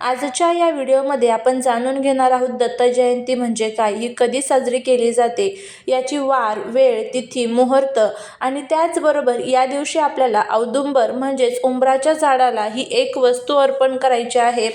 आजच्या या व्हिडिओमध्ये आपण जाणून घेणार आहोत दत्त जयंती म्हणजे काय? ही कधी साजरी केली जाते? याची वार वेळ तिथी मुहूर्त आणि त्याचबरोबर या दिवशी आपल्याला औदुंबर म्हणजेच उंबराच्या झाडाला ही एक वस्तू अर्पण करायची आहे.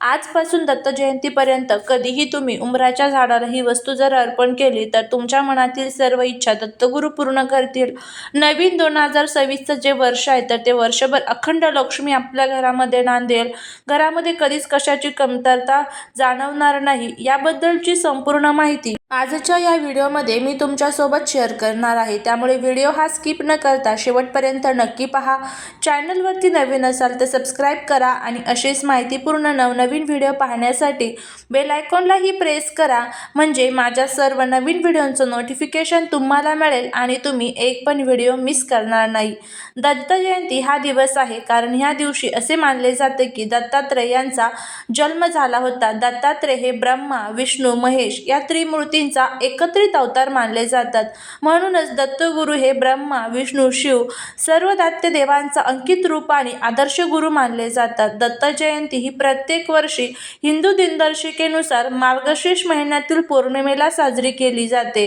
आजपासून दत्त जयंतीपर्यंत कधीही तुम्ही उंबराच्या झाडाला ही वस्तू जर अर्पण केली तर तुमच्या मनातील सर्व इच्छा दत्तगुरू पूर्ण करतील. नवीन दोन हजार सव्वीसचं जे वर्ष आहे तर ते वर्षभर अखंड लक्ष्मी आपल्या घरामध्ये नांदेल. घरामध्ये कधीच कशाची कमतरता जाणवणार नाही याबद्दलची संपूर्ण माहिती आजच्या या व्हिडिओमध्ये मी तुमच्यासोबत शेअर करणार आहे. त्यामुळे व्हिडिओ हा स्किप न करता शेवटपर्यंत नक्की पहा. चॅनलवरती नवीन असाल तर सबस्क्राईब करा आणि अशीच माहितीपूर्ण नवनवीन व्हिडिओ पाहण्यासाठी बेल आयकॉनलाही प्रेस करा. म्हणजे माझ्या सर्व नवीन व्हिडिओंचं नोटिफिकेशन तुम्हाला मिळेल आणि तुम्ही एक पण व्हिडिओ मिस करणार नाही. दत्त जयंती हा दिवस आहे कारण ह्या दिवशी असे मानले जाते की दत्तात्रय यांचा जन्म झाला होता. दत्तात्रय हे ब्रह्मा विष्णू महेश या त्रिमूर्ती शक्तींचा एकत्रित अवतार मानले जातात. म्हणूनच दत्तगुरू हे ब्रह्मा विष्णू शिव सर्व दात्य देवांचा अंकित रूप आणि आदर्श गुरु मानले जातात. दत्त जयंती ही प्रत्येक वर्षी हिंदू दिनदर्शिकेनुसार मार्गशीर्ष महिन्यातील पौर्णिमेला साजरी केली जाते.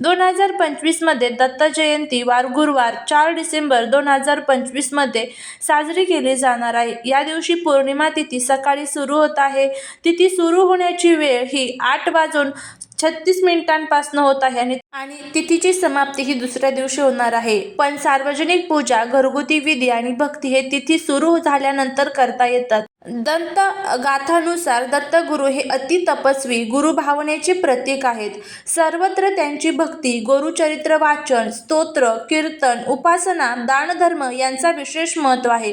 दोन हजार पंचवीसमध्ये दत्त जयंती वार गुरुवार चार डिसेंबर दोन हजार पंचवीसमध्ये साजरी केली जाणार आहे. या दिवशी पौर्णिमा तिथी सकाळी सुरू होत आहे. तिथी सुरू होण्याची वेळ ही आठ वाजून छत्तीस मिनिटांपासून होत आहे आणि आणि तिथीची समाप्ती ही दुसऱ्या दिवशी होणार आहे. पण सार्वजनिक पूजा घरगुती विधी आणि भक्ती हे तिथी सुरू झाल्यानंतर करता येतात. दंत गाथानुसार दत्तगुरु हे अति तपस्वी गुरु भावनेचे प्रतीक आहेत. सर्वत्र त्यांची भक्ती गुरुचरित्र वाचन स्तोत्र कीर्तन उपासना दानधर्म यांचा विशेष महत्त्व आहे.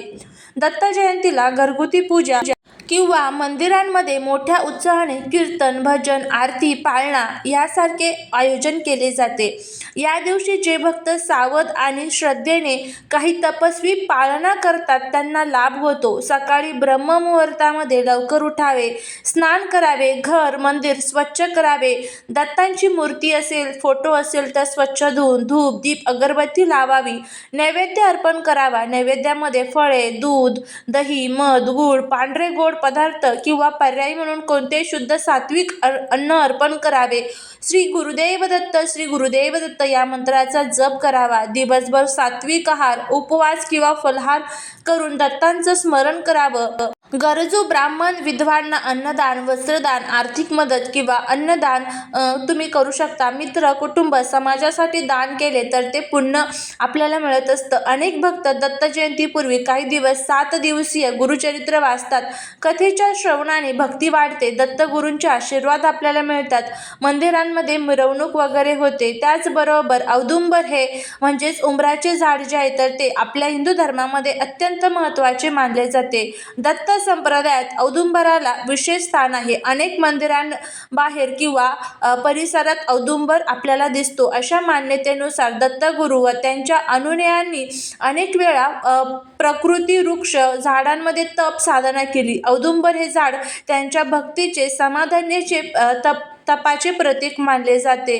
दत्त जयंतीला घरगुती पूजा किंवा मंदिरांमध्ये मोठ्या उत्साहाने कीर्तन भजन आरती पाळणा यासारखे आयोजन केले जाते. या दिवशी जे भक्त सावध आणि श्रद्धेने काही तपस्वी पाळणा करतात त्यांना लाभ होतो. सकाळी ब्रह्ममुहूर्तामध्ये लवकर उठावे स्नान करावे घर मंदिर स्वच्छ करावे. दत्तांची मूर्ती असेल फोटो असेल तर स्वच्छ धुवून धूप दीप अगरबत्ती लावावी. नैवेद्य अर्पण करावा. नैवेद्यामध्ये फळे दूध दही मध गूळ पांढरे गोड पदार्थ किंवा पर्यायी म्हणून कोणते शुद्ध सात्विक अन्न अर्पण करावे. श्री गुरुदेव दत्त श्री गुरुदेव दत्त या मंत्राचा जप करावा. दिवसभर सात्विक आहार उपवास किंवा फलहार करून दत्तांचं स्मरण करावं. गरजू ब्राह्मण विधवांना अन्नदान वस्त्रदान आर्थिक मदत किंवा अन्नदान तुम्ही करू शकता. मित्र कुटुंब समाजासाठी दान केले तर ते पुण्य आपल्याला मिळत असतं. अनेक भक्त दत्त जयंतीपूर्वी काही दिवस सात दिवसीय गुरुचरित्र वाचतात. कथेच्या श्रवणाने भक्ती वाढते. दत्तगुरूंचे आशीर्वाद आपल्याला मिळतात. मंदिरांमध्ये मिरवणूक वगैरे होते. त्याचबरोबर औदुंबर हे म्हणजेच उंबराचे झाड जे आहे तर ते आपल्या हिंदू धर्मामध्ये अत्यंत महत्त्वाचे मानले जाते. दत्त संप्रदायात औदुंबराला विशेष स्थान आहे. अनेक मंदिरांबाहेर किंवा परिसरात औदुंबर आपल्याला दिसतो. अशा मान्यतेनुसार दत्तगुरू व त्यांच्या अनुयायांनी अनेक वेळा प्रकृती वृक्ष झाडांमध्ये तप साधना केली. औदुंबर हे झाड त्यांच्या भक्तीचे समाधान्याचे तप तपाचे प्रतीक मानले जाते.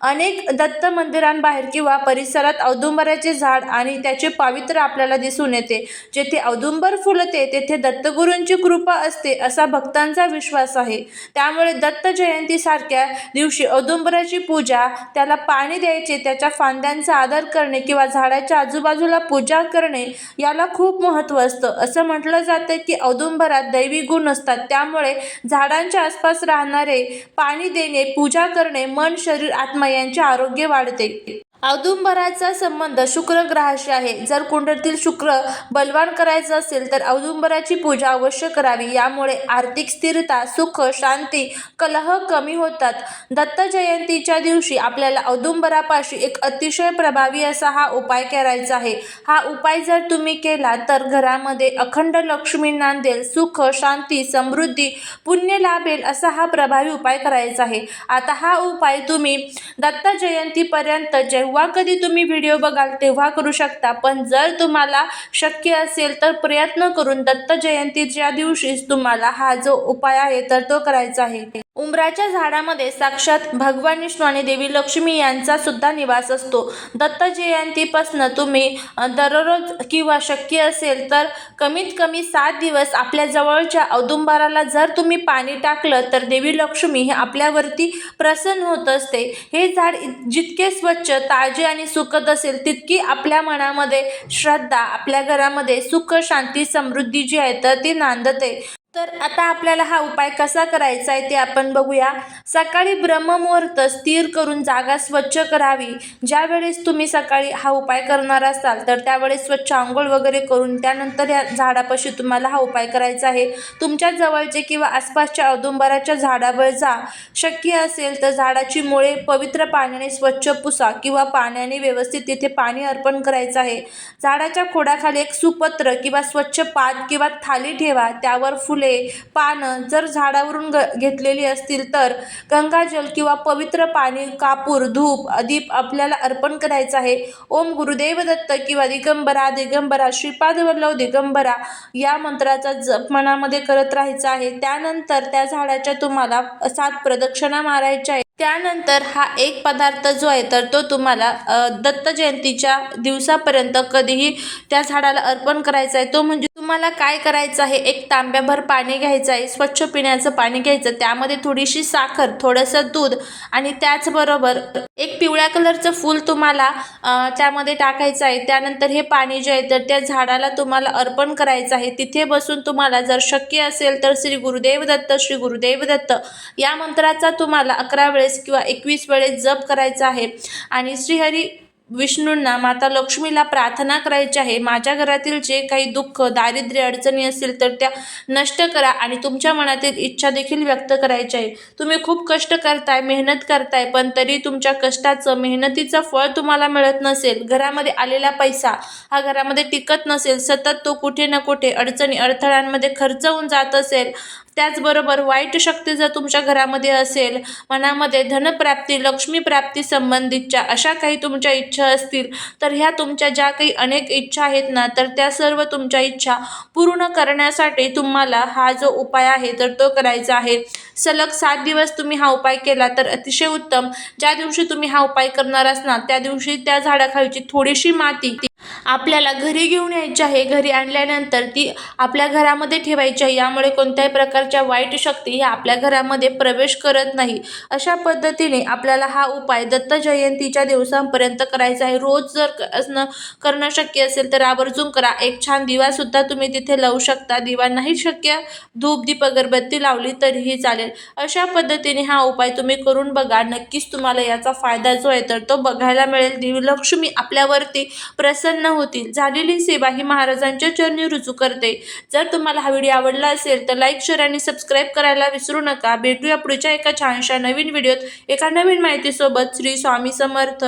अनेक दत्त मंदिरांबाहेर किंवा परिसरात औदुंबराचे झाड आणि त्याचे पावित्र्य आपल्याला दिसून येते. जेथे औदुंबर फुलते तेथे दत्तगुरूंची कृपा असते असा भक्तांचा विश्वास आहे. त्यामुळे दत्त जयंतीसारख्या दिवशी औदुंबराची पूजा त्याला पाणी द्यायचे त्याच्या फांद्यांचा आदर करणे किंवा झाडाच्या आजूबाजूला पूजा करणे याला खूप महत्त्व असतं. असं म्हटलं जातं की औदुंबरात दैवी गुण असतात. त्यामुळे झाडांच्या आसपास राहणारे पाणी देणे पूजा करणे मन शरीर आत्मा यांचे आरोग्य वाढते. औदुंबराचा संबंध शुक्र ग्रहाशी आहे. जर कुंडलीतील शुक्र बलवान करायचं असेल तर औदुंबराची पूजा अवश्य करावी. यामुळे आर्थिक स्थिरता सुख शांती कलह कमी होतात. दत्त जयंतीच्या दिवशी आपल्याला औदुंबरापाशी एक अतिशय प्रभावी असा हा उपाय करायचा आहे. हा उपाय जर तुम्ही केला तर घरामध्ये अखंड लक्ष्मी नांदेल सुख शांती समृद्धी पुण्य लाभेल असा हा प्रभावी उपाय करायचा आहे. आता हा उपाय तुम्ही दत्त जयंतीपर्यंत जय जेव्हा कधी तुम्ही व्हिडिओ बघाल तेव्हा करू शकता. पण जर तुम्हाला शक्य असेल तर प्रयत्न करून दत्त जयंतीच्या दिवशीच तुम्हाला हा जो उपाय आहे तर तो करायचा आहे. उंबराच्या झाडामध्ये साक्षात भगवान विष्णू आणि देवी लक्ष्मी यांचा सुद्धा निवास असतो. दत्त जयंतीपासनं तुम्ही दररोज किंवा शक्य असेल तर कमीत कमी सात दिवस आपल्या जवळच्या औदुंबराला जर तुम्ही पाणी टाकलं तर देवी लक्ष्मी हे आपल्यावरती प्रसन्न होत असते. हे झाड जितके स्वच्छ ताजे आणि सुखद असेल तितकी आपल्या मनामध्ये श्रद्धा आपल्या घरामध्ये सुख शांती समृद्धी जी आहे तर ती नांदते. तर आता आपल्याला हा उपाय कसा करायचा आहे ते आपण बघूया. सकाळी ब्रह्ममुहूर्त स्थिर करून जागा स्वच्छ करावी. ज्यावेळेस तुम्ही सकाळी हा उपाय करणार असाल तर त्यावेळेस स्वच्छ आंघोळ वगैरे करून त्यानंतर या झाडापाशी तुम्हाला हा उपाय करायचा आहे. तुमच्या जवळचे किंवा आसपासच्या औदुंबराच्या झाडावर जा. शक्य असेल तर झाडाची मुळे पवित्र पाण्याने स्वच्छ पुसा किंवा पाण्याने व्यवस्थित तिथे पाणी अर्पण करायचं आहे. झाडाच्या खोडाखाली एक सुपत्र किंवा स्वच्छ पात किंवा थाली ठेवा. त्यावर फुले पानं जर झाडावरून ग घेतलेली असतील तर गंगाजल किंवा पवित्र पाणी कापूर धूप दीप आपल्याला अर्पण करायचं आहे. ओम गुरुदेव दत्त किंवा दिगंबरा दिगंबरा श्रीपाद वल्लभ दिगंबरा या मंत्राचा जप मनामध्ये करत राहायचा आहे. त्यानंतर त्या झाडाच्या तुम्हाला सात प्रदक्षिणा मारायच्या आहे त्यानंतर हा एक पदार्थ जो आहे तर तो तुम्हाला दत्त जयंतीच्या दिवसापर्यंत कधीही त्या झाडाला अर्पण करायचा आहे. तो म्हणजे तुम्हाला काय करायचं आहे? एक तांब्याभर पाणी घ्यायचं आहे स्वच्छ पिण्याचं पाणी घ्यायचं त्यामध्ये थोडीशी साखर थोडंसं दूध आणि त्याचबरोबर एक पिवळ्या कलरचं फूल तुम्हाला त्यामध्ये टाकायचं आहे. त्यानंतर हे पाणी जे आहे तर त्या झाडाला तुम्हाला अर्पण करायचं आहे. तिथे बसून तुम्हाला जर शक्य असेल तर श्री गुरुदेव दत्त श्री गुरुदेव दत्त या मंत्राचा तुम्हाला अकरा वेळेस किंवा एकवीस वेळेस जप करायचा आहे. आणि श्रीहरी विष्णूंना माता लक्ष्मीला प्रार्थना करायची आहे. माझ्या घरातील जे काही दुःख दारिद्र्य अडचणी असतील तर त्या नष्ट करा आणि तुमच्या मनातील इच्छा देखील व्यक्त करायची आहे. तुम्ही खूप कष्ट करताय मेहनत करताय पण तरी तुमच्या कष्टाचं मेहनतीचं फळ तुम्हाला मिळत नसेल. घरामध्ये आलेला पैसा हा घरामध्ये टिकत नसेल. सतत तो कुठे ना कुठे अडचणी अडथळ्यांमध्ये खर्च होऊन जात असेल. त्याचबरोबर वाईट शक्ती जर तुमच्या घरामध्ये असेल मनामध्ये धनप्राप्ती लक्ष्मीप्राप्ती संबंधितच्या अशा काही तुमच्या इच्छा असतील तर ह्या तुमच्या ज्या काही अनेक इच्छा आहेत ना तर त्या सर्व तुमच्या इच्छा पूर्ण करण्यासाठी तुम्हाला हा जो उपाय आहे तर तो करायचा आहे. सलग सात दिवस तुम्ही हा उपाय केला तर अतिशय उत्तम. ज्या दिवशी तुम्ही हा उपाय करणार असणार त्या दिवशी त्या झाडाखालची थोडीशी माती ती आपल्याला घरी घेऊन यायची आहे घरी आणल्यानंतर ती आपल्या घरामध्ये ठेवायची आहे. यामुळे कोणत्याही प्रकारच्या वाईट शक्ती ह्या आपल्या घरामध्ये प्रवेश करत नाही. अशा पद्धतीने आपल्याला हा उपाय दत्त जयंतीच्या दिवसांपर्यंत करायचा आहे. रोज जर क- असणं करणं शक्य असेल तर आवर्जून करा. एक छान दिवासुद्धा तुम्ही तिथे लावू शकता. दिवा नाही शक्य धूप दीप अगरबत्ती लावली तरीही चालेल. अशा पद्धतीने हा उपाय तुम्ही करून बघा. नक्कीच तुम्हाला याचा फायदा जो आहे तर तो बघायला मिळेल. देवी लक्ष्मी आपल्यावरती प्रसन्न होतील. झालेली सेवा ही महाराजांच्या चरणी रुजू करते. जर तुम्हाला हा व्हिडिओ आवडला असेल तर लाईक शेअर आणि सबस्क्राईब करायला विसरू नका. भेटूया पुढच्या एका छानशा नवीन व्हिडिओत. एका नवीन माहितीसोबत श्री स्वामी समर्थ.